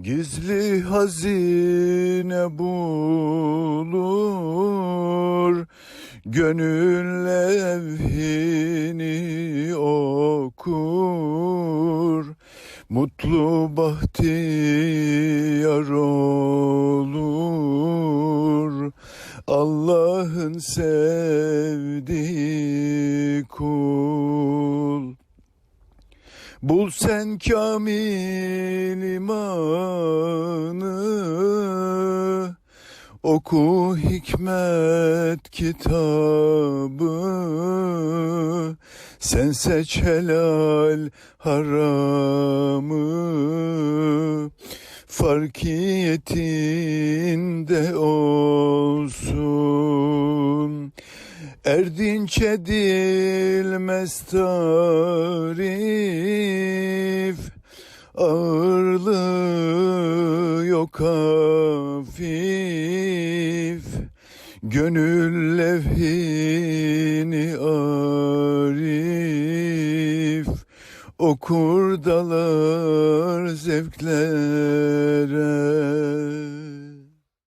Gizli hazine bulur Gönül levhini okur. Mutlu bahtiyar olur. Allah'ın sevdiği kul Bul sen kamil imanı Oku hikmet kitabı. Sen seç helal haramı. Farkiyetinde olsun. Erdinç edilmez tarif Ağırlığı yok hafif. Gönül levhini arif. Okur dalar zevklere